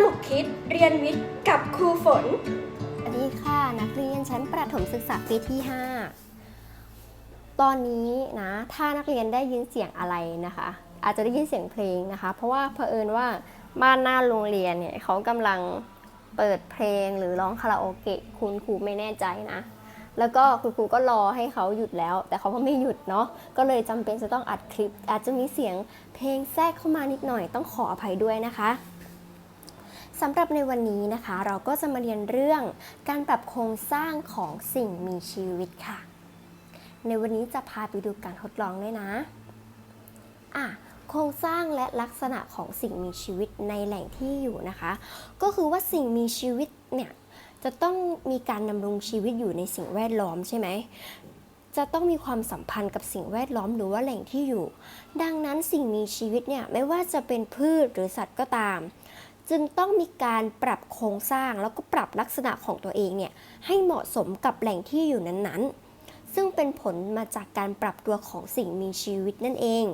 นุกคิดเรียนวิทย์กับครูฝน สวัสดีค่ะ นักเรียนชั้นประถมศึกษาปีที่ 5 ตอนนี้นะ ถ้านักเรียนได้ยินเสียงอะไรนะคะ อาจจะได้ยินเสียงเพลงนะคะ เพราะว่าเผอิญว่าบ้านหน้าโรงเรียนเนี่ยเขากำลังเปิดเพลงหรือร้องคาราโอเกะคุณครูไม่แน่ใจนะ แล้วก็คุณครูก็รอให้เขาหยุดแล้ว แต่เขาก็ไม่หยุดเนาะก็เลยจำเป็นจะต้องอัดคลิป อาจจะมีเสียงเพลงแทรกเข้ามานิดหน่อยต้องขออภัยด้วยนะคะ สำหรับในวันนี้นะคะ เราก็จะมาเรียนเรื่องการปรับโครงสร้างของสิ่งมีชีวิตค่ะ ในวันนี้จะพาไปดูการทดลองด้วยนะอะโครงสร้างและลักษณะของสิ่งมีชีวิตในแหล่งที่อยู่นะคะ ก็คือว่าสิ่งมีชีวิตเนี่ยจะต้องมีการดำรงชีวิตอยู่ในสิ่งแวดล้อมใช่ไหมจะต้องมีความสัมพันธ์กับสิ่งแวดล้อมหรือว่าแหล่งที่อยู่ ดังนั้นสิ่งมีชีวิตเนี่ยไม่ว่าจะเป็นพืชหรือสัตว์ก็ตาม จึงต้องมีการปรับโครงสร้างแล้วก็ปรับลักษณะของตัวเองเนี่ยให้เหมาะสมกับแหล่งที่อยู่นั้นๆ ซึ่งเป็นผลมาจากการปรับตัวของสิ่งมีชีวิตนั่นเอง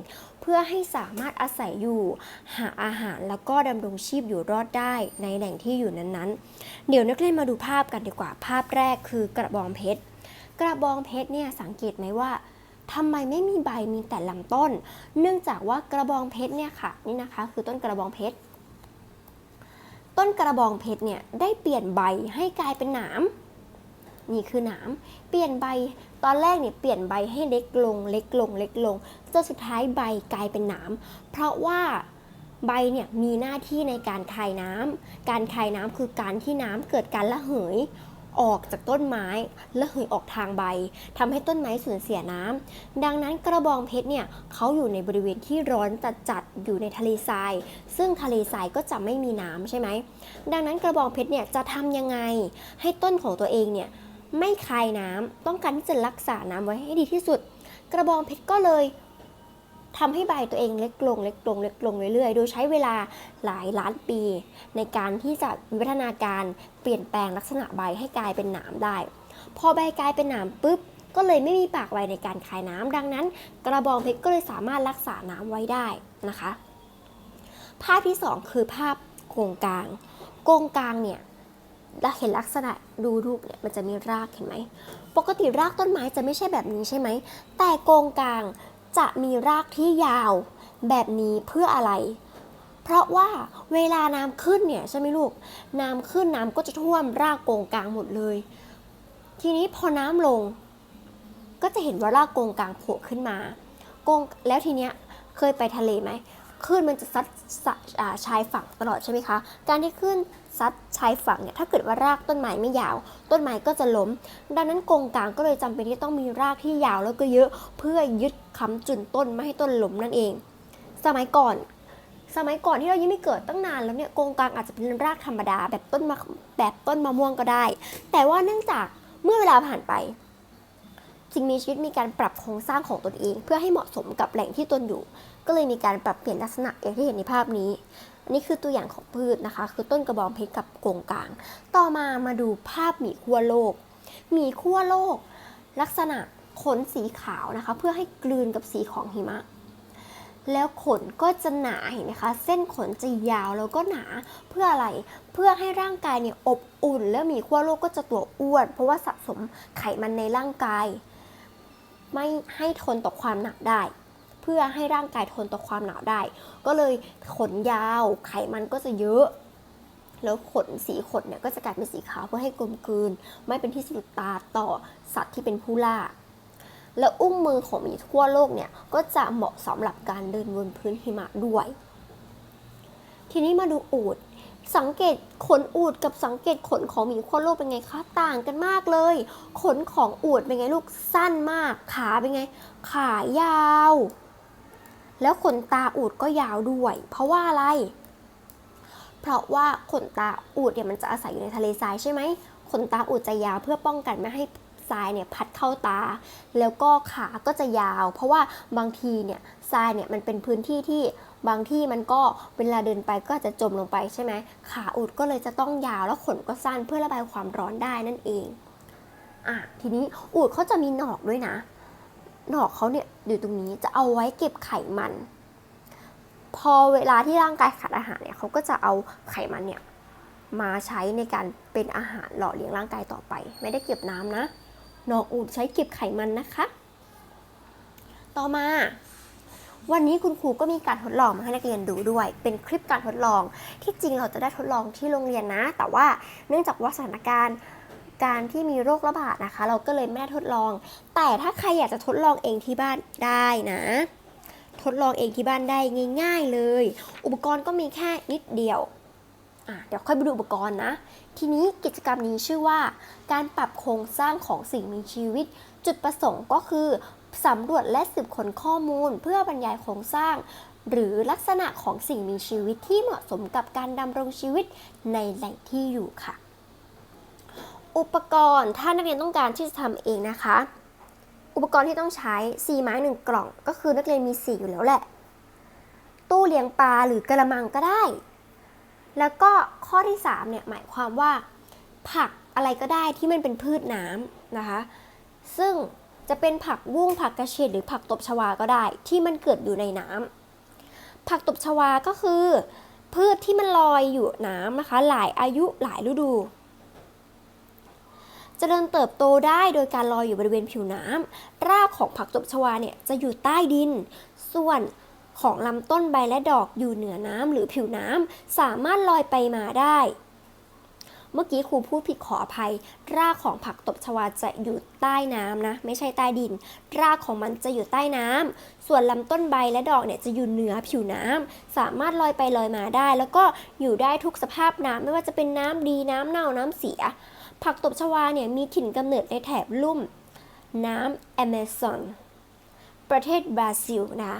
เพื่อให้สามารถอาศัยอยู่ หาอาหารแล้วก็ดำรงชีพอยู่รอดได้ในแหล่งที่อยู่นั้นๆ เดี๋ยวนักเรียนมาดูภาพกันดีกว่าภาพแรกคือกระบองเพชรกระบองเพชรเนี่ยสังเกตไหมว่าทำไมไม่มีใบมีแต่ลำต้น เนื่องจากว่ากระบองเพชรเนี่ยค่ะนี่นะคะ คือต้นกระบองเพชร ต้นกระบองเพชรเนี่ยได้เปลี่ยนใบให้กลายเป็นหนามนี่คือหนามเปลี่ยนใบตอนแรกเนี่ยเปลี่ยนใบให้เล็กลง เล็กลง เล็กลงจนสุดท้ายใบกลายเป็นหนามเพราะว่าใบเนี่ยมีหน้าที่ในการคายน้ำการคายน้ำคือการที่น้ำเกิดการระเหย ออกจากต้นไม้และเหยออกทางใบทำให้ต้นไม้สูญเสียน้ำดังนั้นกระบองเพชรเนี่ยเขาอยู่ในบริเวณที่ร้อนจัดๆอยู่ในทะเลทราย ซึ่งทะเลทรายก็จะไม่มีน้ำใช่ไหม ดังนั้นกระบองเพชรเนี่ยจะทำยังไง ให้ต้นของตัวเองเนี่ยไม่คายน้ำต้องการที่จะรักษาน้ำไว้ให้ดีที่สุด กระบองเพชรก็เลย ทำให้ใบตัวเองเล็กลงเล็กลงเล็กลงเรื่อยๆ โดยใช้เวลาหลายล้านปี ในการที่จะวิวัฒนาการเปลี่ยนแปลงลักษณะใบให้กลายเป็นหนามได้ พอใบกลายเป็นหนามปุ๊บก็เลยไม่มีปากใบในการคายน้ำดังนั้น กระบองเพชรก็เลยสามารถรักษาน้ำไว้ได้นะคะ ภาพที่ 2 คือภาพโกงกลางโกงกลางเนี่ยเราเห็นลักษณะดูรูปเนี่ยมันจะมีรากเห็นไหม ปกติรากต้นไม้จะไม่ใช่แบบนี้ใช่ไหม แต่โกงกลาง จะมีรากที่ยาวแบบนี้เพื่ออะไร เพราะว่าเวลาน้ำขึ้นเนี่ยใช่ไหมลูก น้ำขึ้นน้ำก็จะท่วมรากโกงกลางหมดเลย ทีนี้พอน้ำลง ก็จะเห็นว่ารากโกงกลางโผล่ขึ้นมาโกงแล้วทีเนี้ยเคยไปทะเลไหม คลื่นมันจะซัดชายฝั่งตลอดใช่ไหมคะ การที่คลื่นซัดชายฝั่งเนี่ยถ้าเกิดว่ารากต้นไม้ไม่ยาว ต้นไม้ก็จะล้ม ดังนั้นกงกลางก็เลยจำเป็นที่ต้องมีรากที่ยาวแล้วก็เยอะเพื่อยึดค้ำจุนต้นไม่ให้ต้นล้มนั่นเอง สมัยก่อน สมัยก่อนที่เรายังไม่เกิดตั้งนานแล้วเนี่ยกงกลางอาจจะเป็นรากธรรมดาแบบต้นแบบต้นมะม่วงก็ได้ แต่ว่าเนื่องจากเมื่อเวลาผ่านไป สิ่งมีชีวิตมีการปรับโครงสร้างของตนเอง เพื่อให้เหมาะสมกับแหล่งที่ตนอยู่ ก็เลยมีการปรับเปลี่ยนลักษณะอย่างที่เห็นในภาพนี้อันนี้คือตัวอย่างของพืชนะคะ คือต้นกระบองเพชรกับโกงกลาง ต่อมามาดูภาพหมีขั้วโลกหมีขั้วโลก ลักษณะขนสีขาวนะคะ เพื่อให้กลืนกับสีของหิมะ แล้วขนก็จะหนาเห็นไหมคะ เส้นขนจะยาวแล้วก็หนาเพื่ออะไร เพื่อให้ร่างกายเนี่ยอบอุ่น แล้วหมีขั้วโลกก็จะตัวอ้วน เพราะว่าสะสมไขมันในร่างกาย ไม่ให้ทนต่อความหนักได้ เพื่อให้ร่างกายทนต่อความหนาวได้ ก็เลยขนยาวไขมันก็จะเยอะ แล้วขนสีขนเนี่ยก็จะกลายเป็นสีขาวเพื่อให้กลมกลืน ไม่เป็นที่สะดุดตาต่อสัตว์ที่เป็นผู้ล่าแล้วอุ้งมือของหมีทั่วโลกเนี่ยก็จะเหมาะสำหรับการเดินบนพื้นหิมะด้วย ทีนี้มาดูอูด สังเกตขนอูดกับสังเกตขนของหมีขั้วโลกเป็นไงคะต่างกันมากเลย ขนของอูดเป็นไงลูกสั้นมาก ขาเป็นไง ขายาว แล้วขนตาอูดก็ยาวด้วย เพราะว่าอะไร เพราะว่าขนตาอูดเนี่ยมันจะอาศัยอยู่ในทะเลทรายใช่ไหมขนตาอูดจะยาวเพื่อป้องกันไม่ให้ทรายเนี่ยพัดเข้าตา แล้วก็ขาก็จะยาว เพราะว่าบางทีเนี่ย ทรายเนี่ยมันเป็นพื้นที่ที่บางที่มันก็เวลาเดินไปก็อาจจะจมลงไปใช่ไหมขาอูดก็เลยจะต้องยาวแล้วขนก็สั้นเพื่อระบายความร้อนได้นั่นเองอะทีนี้อูดเขาจะมีหนอกด้วยนะ หนอกเขาเนี่ยอยู่ตรงนี้จะเอาไว้เก็บไขมัน พอเวลาที่ร่างกายขาดอาหารเนี่ยเขาก็จะเอาไขมันเนี่ยมาใช้ในการเป็นอาหารหล่อเลี้ยงร่างกายต่อไป ไม่ได้เก็บน้ำนะ หนอกอูดใช้เก็บไขมันนะคะ ต่อมา วันนี้คุณครูก็มีการทดลองมาให้นักเรียนดูด้วย เป็นคลิปการทดลองที่จริงเราจะได้ทดลองที่โรงเรียนนะ แต่ว่าเนื่องจากว่าสถานการณ์การที่มีโรคระบาดนะคะ เราก็เลยไม่ได้ทดลอง แต่ถ้าใครอยากจะทดลองเองที่บ้านได้นะ ทดลองเองที่บ้านได้ง่าย ๆเลย อุปกรณ์ก็มีแค่นิดเดียวอะเดี๋ยวค่อยไปดูอุปกรณ์นะ ทีนี้กิจกรรมนี้ชื่อว่า การปรับโครงสร้างของสิ่งมีชีวิต จุดประสงค์ก็คือ สำรวจและสืบค้นข้อมูลเพื่อบรรยายโครงสร้าง หรือลักษณะของสิ่งมีชีวิตที่เหมาะสมกับการดำรงชีวิตในแหล่งที่อยู่ค่ะ อุปกรณ์ถ้านักเรียนต้องการที่จะทำเองนะคะ อุปกรณ์ที่ต้องใช้4ไม้หนึ่งกล่อง ก็คือนักเรียนมี4อยู่แล้วแหละ ตู้เลี้ยงปลาหรือกระมังก็ได้ แล้วก็ข้อที่3เนี่ยหมายความว่า ผักอะไรก็ได้ที่มันเป็นพืชน้ำนะคะ ซึ่ง จะเป็นผักบุ้งผักกระเฉดหรือผักตบชวาก็ได้ ที่มันเกิดอยู่ในน้ำผักตบชวาก็คือ พืชที่มันลอยอยู่น้ำนะคะ หลายอายุหลายฤดูเจริญเติบโตได้โดยการลอยอยู่บริเวณผิวน้ำรากของผักตบชวาเนี่ยจะอยู่ใต้ดิน ส่วนของลำต้นใบและดอกอยู่เหนือน้ำหรือผิวน้ำสามารถลอยไปมาได้ เมื่อกี้ครูพูดผิดขออภัย รากของผักตบชวาจะอยู่ใต้น้ำนะ ไม่ใช่ใต้ดิน รากของมันจะอยู่ใต้น้ำส่วนลำต้นใบและดอกเนี่ยจะอยู่เหนือผิวน้ำสามารถลอยไปลอยมาได้ แล้วก็อยู่ได้ทุกสภาพน้ำไม่ว่าจะเป็นน้ำดีน้ำเน่าน้ำเสีย ผักตบชวาเนี่ยมีถิ่นกำเนิดในแถบลุ่ม น้ำแอมะซอนประเทศบราซิลนะคะ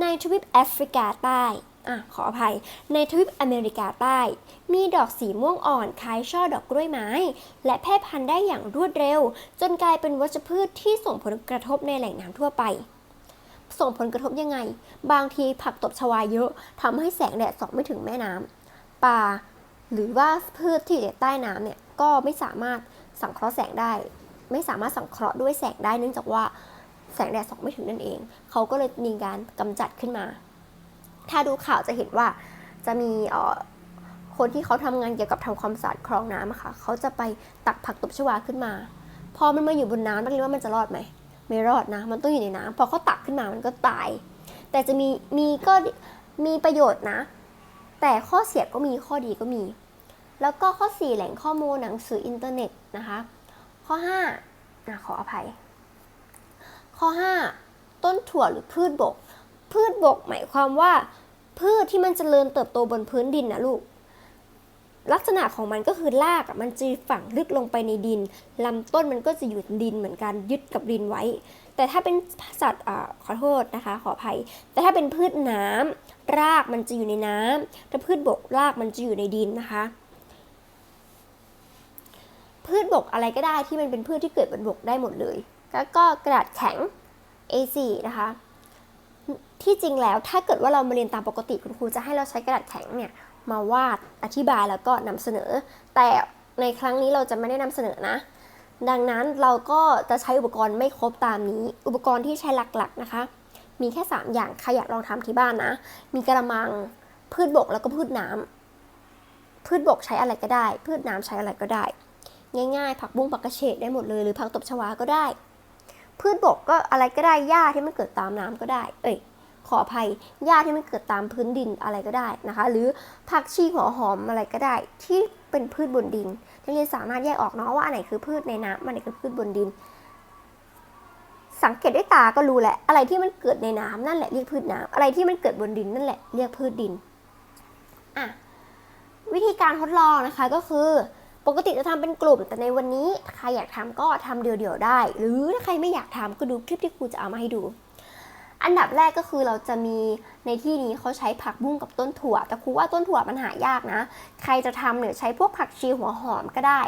ในทวีปแอฟริกาใต้ อะขออภัย ในทวีปอเมริกาใต้ มีดอกสีม่วงอ่อนคล้ายช่อดอกกล้วยไม้ และแพร่พันธุ์ได้อย่างรวดเร็ว จนกลายเป็นวัชพืชที่ส่งผลกระทบในแหล่งน้ำทั่วไป ส่งผลกระทบยังไง บางทีผักตบชวาเยอะทำให้แสงแดดส่องไม่ถึงแม่น้ำปลาหรือว่าพืชที่อยู่ใต้น้ำเนี่ยก็ไม่สามารถสังเคราะห์แสงได้ ไม่สามารถสังเคราะห์ด้วยแสงได้เนื่องจากว่าแสงแดดส่องไม่ถึงนั่นเอง เขาก็เลยมีการกำจัดขึ้นมา ถ้าดูข่าวจะเห็นว่าจะมีคนที่เขาทำงานเกี่ยวกับทำความสะอาดคลองน้ำอะค่ะ เขาจะไปตักผักตบชวาขึ้นมา พอมันมาอยู่บนน้ำนักเรียนว่ามันจะรอดไหม ไม่รอดนะ มันต้องอยู่ในน้ำพอเขาตักขึ้นมามันก็ตาย แต่จะมีมีก็มีประโยชน์นะ แต่ข้อเสียก็มีข้อดีก็มี แล้วก็ข้อ 4 แหล่งข้อมูลหนังสืออินเทอร์เน็ตนะคะ ข้อ5นะขออภัย ข้อ 5 ต้นถั่วหรือพืชบก พืชบกหมายความว่า พืชที่มันจเจริญเติบโตบนพื้นดินนะลูก ลักษณะของมันก็คือรากมันจะฝังลึกลงไปในดินลำต้นมันก็จะอยู่ดินเหมือนกันยึดกับดินไว้ แต่ถ้าเป็นสัตว์อขอโทษนะคะ ขออภัย แต่ถ้าเป็นพืชน้ำรากมันจะอยู่ในน้ำถ้าพืชบกรากมันจะอยู่ในดินนะคะ พืชบกอะไรก็ได้ที่มันเป็นพืชที่เกิดบนบกได้หมดเลย แล้วก็กระดาษแข็ง A4 นะคะ ที่จริงแล้วถ้าเกิดว่าเรามาเรียนตามปกติคุณครูจะให้เราใช้กระดาษแข็งเนี่ยมาวาดอธิบายแล้วก็นำเสนอ แต่ในครั้งนี้เราจะไม่ได้นำเสนอนะ ดังนั้นเราก็จะใช้อุปกรณ์ไม่ครบตามนี้ อุปกรณ์ที่ใช้หลักๆนะคะ มีแค่ 3 อย่างใครอยากลองทำที่บ้านนะ มีกระมังพืชบกแล้วก็พืชน้ำพืชบกใช้อะไรก็ได้ พืชน้ำใช้อะไรก็ได้ ง่ายๆ ผักบุ้งผักกระเฉดได้หมดเลยหรือผักตบชวาก็ได้ พืชบกก็อะไรก็ได้หญ้าที่มันเกิดตามน้ำก็ได้ เอ้ย ขออภัยหญ้าที่มันเกิดตามพื้นดินอะไรก็ได้นะคะ หรือผักชีหัวหอมอะไรก็ได้ ที่เป็นพืชบนดินนักเรียนสามารถแยกออกเนาะว่าอันไหนคือพืชในน้ำอันไหนคือพืชบนดิน สังเกตด้วยตาก็รู้แหละอะไรที่มันเกิดในน้ำนั่นแหละเรียกพืชน้ำอะไรที่มันเกิดบนดินนั่นแหละเรียกพืชดินอะวิธีการทดลองนะคะก็คือปกติจะทำเป็นกลุ่ม แต่ในวันนี้ใครอยากทำก็ทำเดี่ยวๆได้ หรือถ้าใครไม่อยากทำก็ดูคลิปที่ครูจะเอามาให้ดู อันดับแรกก็คือเราจะมีในที่นี้เขาใช้ผักบุ้งกับต้นถั่ว แต่ครูว่าต้นถั่วมันหายากนะ ใครจะทำเนี่ยใช้พวกผักชีหัวหอมก็ได้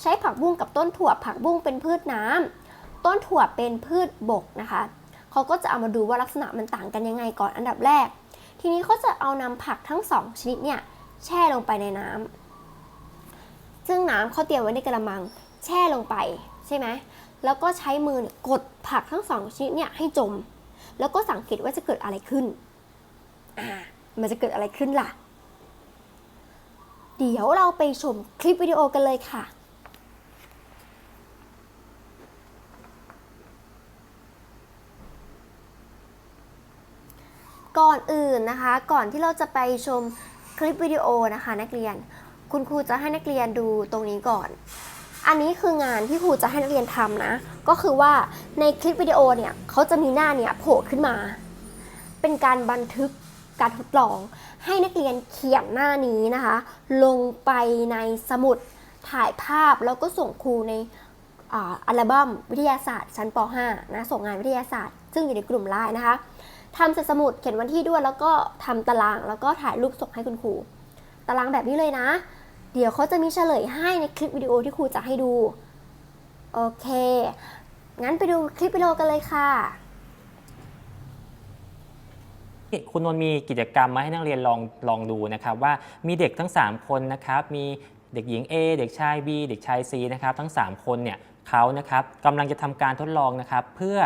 ใช้ผักบุ้งกับต้นถั่ว ผักบุ้งเป็นพืชน้ำต้นถั่วเป็นพืชบกนะคะเขาก็จะเอามาดูว่าลักษณะมันต่างกันยังไงก่อนอันดับแรก ทีนี้เขาจะเอานำผักทั้งสองชนิดเนี่ยแช่ลงไปในน้ำซึ่งน้ำเขาเตรียมไว้ในกระมังแช่ลงไปใช่ไหมแล้วก็ใช้มือกดผักทั้งสองชนิดเนี่ยให้จม แล้วก็สังเกตว่าจะเกิดอะไรขึ้นอ่ามันจะเกิดอะไรขึ้นล่ะเเดี๋ยวเราไปชมคลิปวิดีโอกันเลยค่ะก่อนอื่นนะคะ ก่อนที่เราจะไปชมคลิปวิดีโอนะคะ นักเรียน คุณครูจะให้นักเรียนดูตรงนี้ก่อน อันนี้คืองานที่ครูจะให้นักเรียนทำนะ ก็คือว่าในคลิปวิดีโอเนี่ยเขาจะมีหน้าเนี่ยโผล่ขึ้นมา เป็นการบันทึกการทดลอง ให้นักเรียนเขียนหน้านี้นะคะ ลงไปในสมุดถ่ายภาพแล้วก็ส่งครูในอัลบั้มวิทยาศาสตร์ชั้นป .5 นะส่งงานวิทยาศาสตร์ ซึ่งอยู่ในกลุ่มไลน์นะคะทำใส่สมุดเขียนวันที่ด้วยแล้วก็ทำตารางแล้วก็ถ่ายรูปส่งให้คุณครู ตารางแบบนี้เลยนะ เดี๋ยวเขาจะมีเฉลยให้ในคลิปวิดีโอที่ครูจะให้ดู โอเค งั้นไปดูคลิปวิดีโอกันเลยค่ะ คุณนนท์มีกิจกรรมมาให้นักเรียนลองลองดูนะครับว่ามีเด็กทั้ง 3 คนนะครับมีเด็กหญิง A เด็กชาย B เด็กชาย C นะครับทั้ง 3 คนเนี่ยเขานะครับกำลังจะทำการทดลองนะครับเพื่อ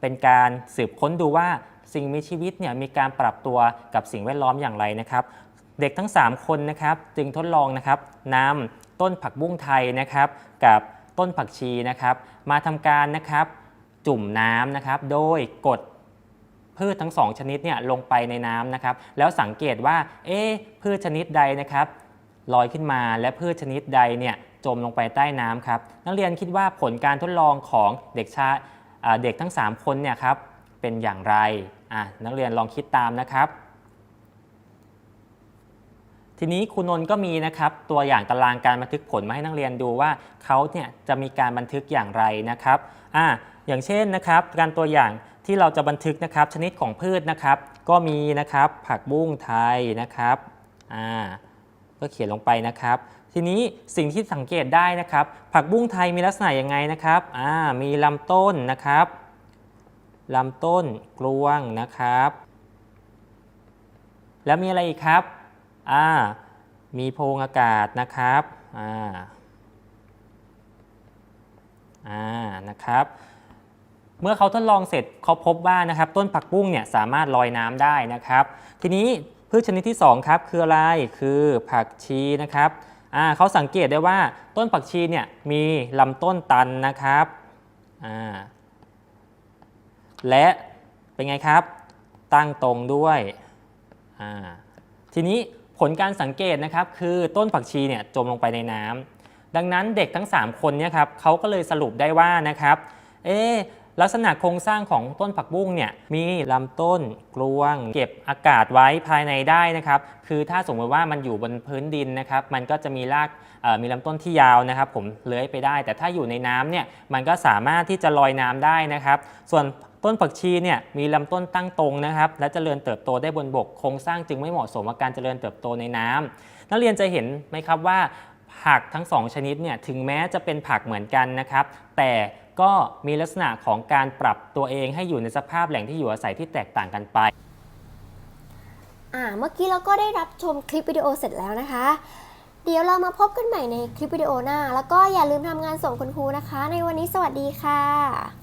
เป็นการสืบค้นดูว่าสิ่งมีชีวิตเนี่ยมีการปรับตัวกับสิ่งแวดล้อมอย่างไรนะครับ เด็กทั้ง 3 คนนะครับจึงทดลองนะครับนำต้นผักบุ้งไทยนะครับ กับต้นผักชีนะครับ มาทำการนะครับจุ่มน้ำนะครับ โดยกดพืชทั้งสองชนิดเนี่ยลงไปในน้ำนะครับ แล้วสังเกตว่าเอ๊พืชชนิดใดนะครับลอยขึ้นมาและพืชชนิดใดเนี่ยจมลงไปใต้น้ำครับ นักเรียนคิดว่าผลการทดลองของเด็กชายอ่าเด็กทั้ง 3 คนเนี่ยครับเป็นอย่างไรอะนักเรียนลองคิดตามนะครับ ทีนี้คุณนนท์ก็มีนะครับตัวอย่างตารางการบันทึกผลมาให้นักเรียนดูว่าเขาเนี่ยจะมีการบันทึกอย่างไรนะครับอ่าอย่างเช่นนะครับการตัวอย่างที่เราจะบันทึกนะครับชนิดของพืชนะครับ ก็มีนะครับผักบุ้งไทยนะครับอ่าก็เขียนลงไปนะครับ ทีนี้สิ่งที่สังเกตได้นะครับ ผักบุ้งไทยมีลักษณะยังไงนะครับอ่ามีลำต้นนะครับลำต้นกลวงนะครับ แล้วมีอะไรอีกครับ อ่ามีโพรงอากาศนะครับอ่าอ่านะครับ เมื่อเขาทดลองเสร็จเขาพบว่านะครับต้นผักบุ้งเนี่ยสามารถลอยน้ำได้นะครับ ทีนี้พืชชนิดที่สองครับคืออะไรคือผักชีนะครับอ่าเขาสังเกตได้ว่าต้นผักชีเนี่ยมีลำต้นตันนะครับอ่าและเป็นไงครับ ตั้งตรงด้วยอ่าทีนี้ ผลการสังเกตนะครับคือต้นผักชีเนี่ยจมลงไปในน้ำดังนั้นเด็กทั้ง 3 คนเนี่ยครับเขาก็เลยสรุปได้ว่านะครับเอ๊ลักษณะโครงสร้างของต้นผักบุ้งเนี่ยมีลำต้นกลวง เก็บอากาศไว้ภายในได้นะครับคือถ้าสมมติว่ามันอยู่บนพื้นดินนะครับมันก็จะมีรากมีลำต้นที่ยาวนะครับ ผมเลื้อยไปได้ แต่ถ้าอยู่ในน้ำเนี่ยมันก็สามารถที่จะลอยน้ำได้นะครับ ส่วน ต้นผักชีเนี่ยมีลำต้นตั้งตรงนะครับและเจริญเติบโตได้บนบกโครงสร้างจึงไม่เหมาะสมกับการเจริญเติบโตในน้ำนักเรียนจะเห็นไหมครับว่า ผักทั้งสองชนิดเนี่ยถึงแม้จะเป็นผักเหมือนกันนะครับ แต่ก็มีลักษณะของการปรับตัวเองให้อยู่ในสภาพแหล่งที่อยู่อาศัยที่แตกต่างกันไปอ่าเมื่อกี้เราก็ได้รับชมคลิปวิดีโอเสร็จแล้วนะคะ เดี๋ยวเรามาพบกันใหม่ในคลิปวิดีโอหน้า แล้วก็อย่าลืมทำงานส่งคุณครูนะคะ ในวันนี้สวัสดีค่ะ